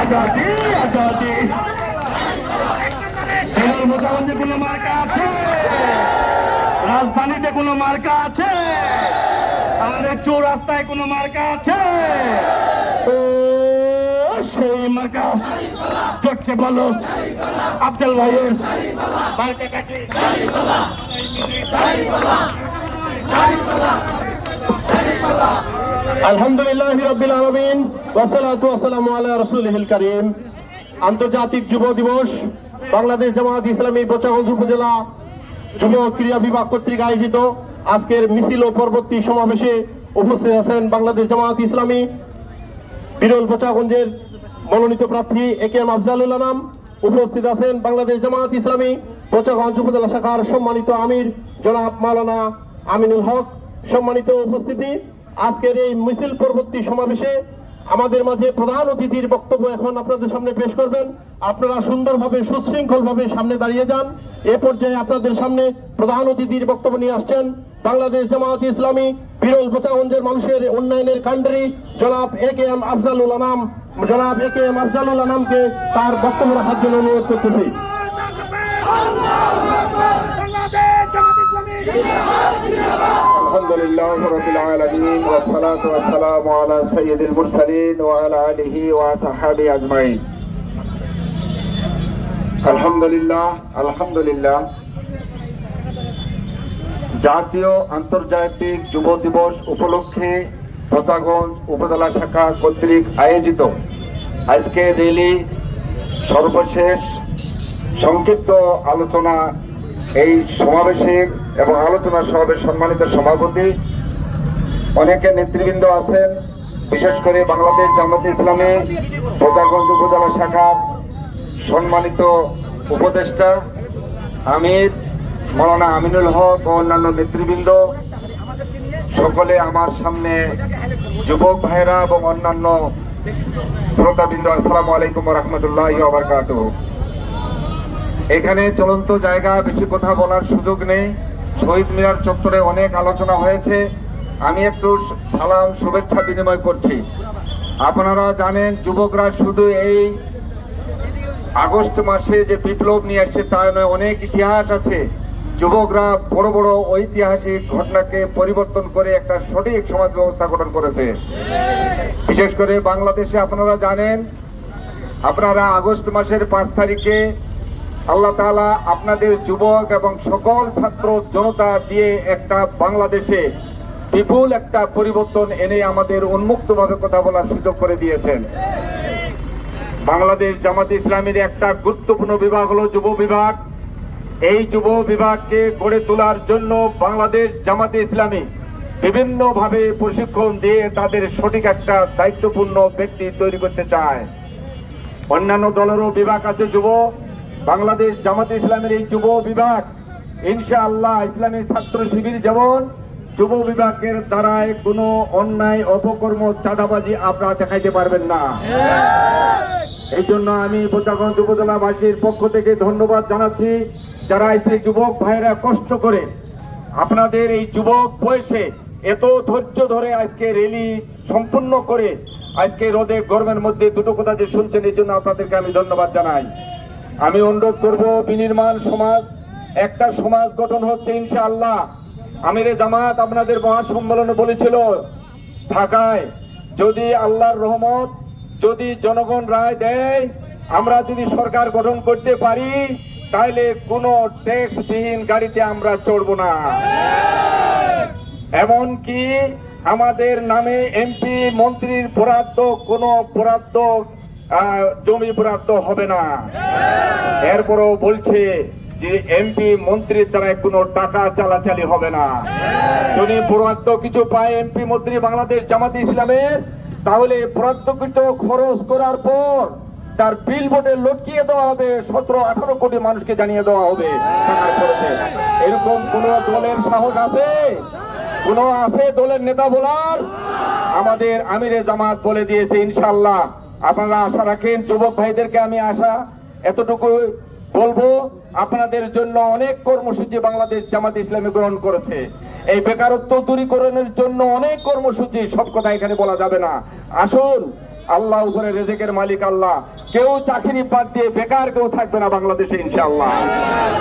আজাদি আজাদি মোটামুটি কোনো মার্কা আছে রাজধানীতে কোনো মার্কা আছে? আমাদের চৌরাস্তায় কোনো মার্কা আছে? ও, সেই মার্কা। চটছে বলো। আফজল ভাইয়ের মার্কা কাটি আলহামদুলিল্লাহ রবিল আলমিন ওয়াসালামু আলা রাসূলিহিল আন্তর্জাতিক যুব দিবস, বাংলাদেশ জামাত ইসলামী বোচাগঞ্জ উপজেলা যুব ক্রীড়া বিভাগ কর্তৃক আয়োজিত। আজকের মিছিল ও পরবর্তী সমাবেশে উপস্থিত আছেন বাংলাদেশ জামাত ইসলামী, বিরল বোচাগঞ্জের মনোনীত প্রার্থী A K M Afzalul Anam. উপস্থিত আছেন বাংলাদেশ জামাত ইসলামী বোচাগঞ্জ উপজেলা শাখার সম্মানিত আমির জনাব মাওলানা আমিনুল হক, সম্মানিত উপস্থিতি। আজকের এই মিছিল পরবর্তী সমাবেশে আমাদের মাঝে প্রধান অতিথির বক্তব্য এখন আপনাদের সামনে পেশ করবেন। আপনারা সুন্দরভাবে, সুশৃঙ্খলভাবে সামনে দাঁড়িয়ে যান। এ পর্যায়ে আপনাদের সামনে প্রধান অতিথির বক্তব্য নিয়ে আসছেন বাংলাদেশ জামাত ইসলামী, বিরল বোচাগঞ্জের মানুষের উন্নয়নের কাণ্ডারি জনাব A K M Afzalul Anam. জনাব এ কে এম আফজালুল আনামকে তার বক্তব্য রাখার জন্য অনুরোধ করতেছি। الحمد لله رب العالمين والصلاة والسلام على سيد المرسلين وعلى آله وصحبه أجمعين الحمد لله الحمد لله জাতীয় আন্তর্জাতিক যুব দিবস উপলক্ষে পচাগঞ্জ উপজেলা শাখা কর্তৃক আয়োজিত আজকে রেলি সর্বশেষ সংক্ষিপ্ত আলোচনা এই সমাবেশের এবং আলোচনা সমাবেশ সম্মানিত সভাপতি, অনেকে নেতৃবৃন্দ আছেন, বিশেষ করে বাংলাদেশ জামাত ইসলামী প্রজাগঞ্জ উপজেলা শাখার সম্মানিত উপদেষ্টা আমির, মৌলানা আমিনুল হক ও অন্যান্য নেতৃবৃন্দ, সকলে আমার সামনে যুবক ভাইরা এবং অন্যান্য শ্রোতাবৃন্দ, আসসালামু আলাইকুম রহমতুল্লাহ বারকাতুহ। এখানে চলন্ত জায়গা, বেশি কথা বলার সুযোগ নেই। শহীদ মিনার চত্বরে অনেক আলোচনা হয়েছে। আমি একটু সালাম, শুভেচ্ছা বিনিময় করছি। আপনারা জানেন, যুবকরা শুধু এই আগস্ট মাসে যে বিপ্লব নিয়ে আসছে, তা নয়, অনেক ইতিহাস আছে। যুবকরা বড় বড় ঐতিহাসিক ঘটনাকে পরিবর্তন করে একটা সঠিক সমাজ ব্যবস্থা গঠন করেছে। বিশেষ করে বাংলাদেশে আপনারা জানেন, আপনারা আগস্ট মাসের পাঁচ তারিখে আল্লাহ তাআলা আপনাদের যুবক এবং সকল ছাত্র জনতা দিয়ে একটা বাংলাদেশে বিপুল একটা পরিবর্তন এনে আমাদের উন্মুক্তভাবে কথা বলার সুযোগ করে দিয়েছেন। বাংলাদেশ জামাত ইসলামের একটা গুরুত্বপূর্ণ বিভাগ হলো যুব বিভাগ। এই যুব বিভাগকে গড়ে তোলার জন্য বাংলাদেশ জামাতে ইসলামী বিভিন্নভাবে প্রশিক্ষণ দিয়ে তাদের সঠিক একটা দায়িত্বপূর্ণ ব্যক্তি তৈরি করতে চায়। অন্যান্য দলেরও বিভাগ আছে যুব। বাংলাদেশ জামাত ইসলামের এই যুব বিভাগ, ইনশাআল্লাহ ইসলামী ছাত্র শিবির যেমন, যুব বিভাগের দ্বারায় কোনো অন্যায়, অপকর্ম, চাঁদাবাজি আপনারা দেখাইতে পারবেন না। এই জন্য আমি বোচাগঞ্জ উপজেলাবাসীর পক্ষ থেকে ধন্যবাদ জানাচ্ছি। যারা এই যুবক ভাইরা কষ্ট করে আপনাদের এই যুবক বয়সে এত ধৈর্য ধরে আজকে রেলি সম্পূর্ণ করে আজকে রোদে গরমের মধ্যে দুটো কথা যে শুনছেন, এই জন্য আপনাদেরকে আমি ধন্যবাদ জানাই। আমি অনুরোধ করব, বিনির্মাণ সমাজ, একটা সমাজ গঠন হচ্ছে ইনশাআল্লাহ। আমিরে জামাত আপনাদের মহাসম্মেলনে বলেছিল, ঢাকায় যদি আল্লাহর রহমত, যদি জনগণ রায় দেয়, আমরা যদি সরকার গঠন করতে পারি তাহলে কোনো ট্যাক্সবিহীন গাড়িতে আমরা চড়বো না। এমন কি আমাদের নামে এমপি, মন্ত্রীর বরাদ্দ, কোনো বরাদ্দ জমি বরাদ্দ হবে না। এরপরও বলছে যে এমপি মন্ত্রীর দ্বারা কোনো টাকা চালাচালি হবে না। যদি বরাদ্দ কিছু পায় এমপি মন্ত্রী বাংলাদেশ জামাত ইসলামের তাহলে বরাদ্দকৃত খরচ করার পর তার বিল বোর্ডে লটকিয়ে দেওয়া হবে সতেরো আঠারো কোটি মানুষকে জানিয়ে দেওয়া হবে এরকম কোন দলের সাহস আছে? কোন আছে দলের নেতা বলার? আমাদের আমিরে জামাত বলে দিয়েছে ইনশাল্লাহ আপনারা আশা রাখেন, যুবক ভাইদেরকে আমি আশা এতটুকু বলব, আপনাদের জন্য অনেক কর্মসূচি বাংলাদেশ জামাত ইসলামী গ্রহণ করেছে। এই বেকারত্ব দূরীকরণের জন্য অনেক কর্মসূচি, সব কথা এখানে বলা যাবে না। আসুন, আল্লাহ উপরে রেজেকের মালিক আল্লাহ। কেউ চাকরি বাদ দিয়ে বেকার কেউ থাকবে না বাংলাদেশে, ইনশাআল্লাহ।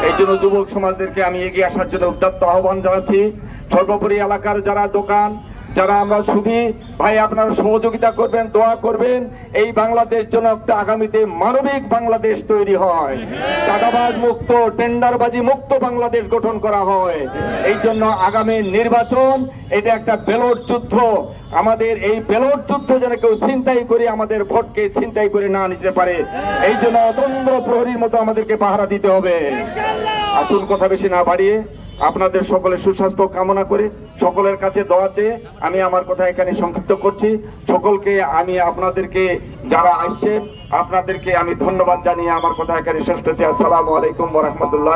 এই জন্য যুবক সমাজদেরকে আমি এগিয়ে আসার জন্য উদ্যত্ত আহ্বান জানাচ্ছি। সর্বোপরি এলাকার যারা দোকান যারা আমরা শুধু ভাই আপনারা সহযোগিতা করবেন, দোয়া করবেন, এই বাংলাদেশ জন্য একটা আগামীতে মানবিক বাংলাদেশ তৈরি হয়। টাকাবাজ মুক্ত, টেন্ডারবাজি মুক্ত বাংলাদেশ গঠন করা হয়। এই জন্য আগামী নির্বাচন, এটা একটা বেলট যুদ্ধ। আমাদের এই বেলট যুদ্ধ যেন কেউ ছিনতাই করে আমাদের ভোটকে ছিনতাই করে না নিতে পারে। এই জন্য অতন্দ্র প্রহরীর মতো আমাদেরকে পাহারা দিতে হবে। আসুন কথা বেশি না বাড়িয়ে আপনাদের সকলের সুস্বাস্থ্য কামনা করে সকলের কাছে দোয়া চেয়ে আমি আমার কথা এখানে সংক্ষিপ্ত করছি। সকলকে আমি আপনাদেরকে যারা আসছে আপনাদেরকে আমি ধন্যবাদ জানিয়ে আমার কথা এখানে শেষ করছি। আসসালামু আলাইকুম রহমতুল্লাহ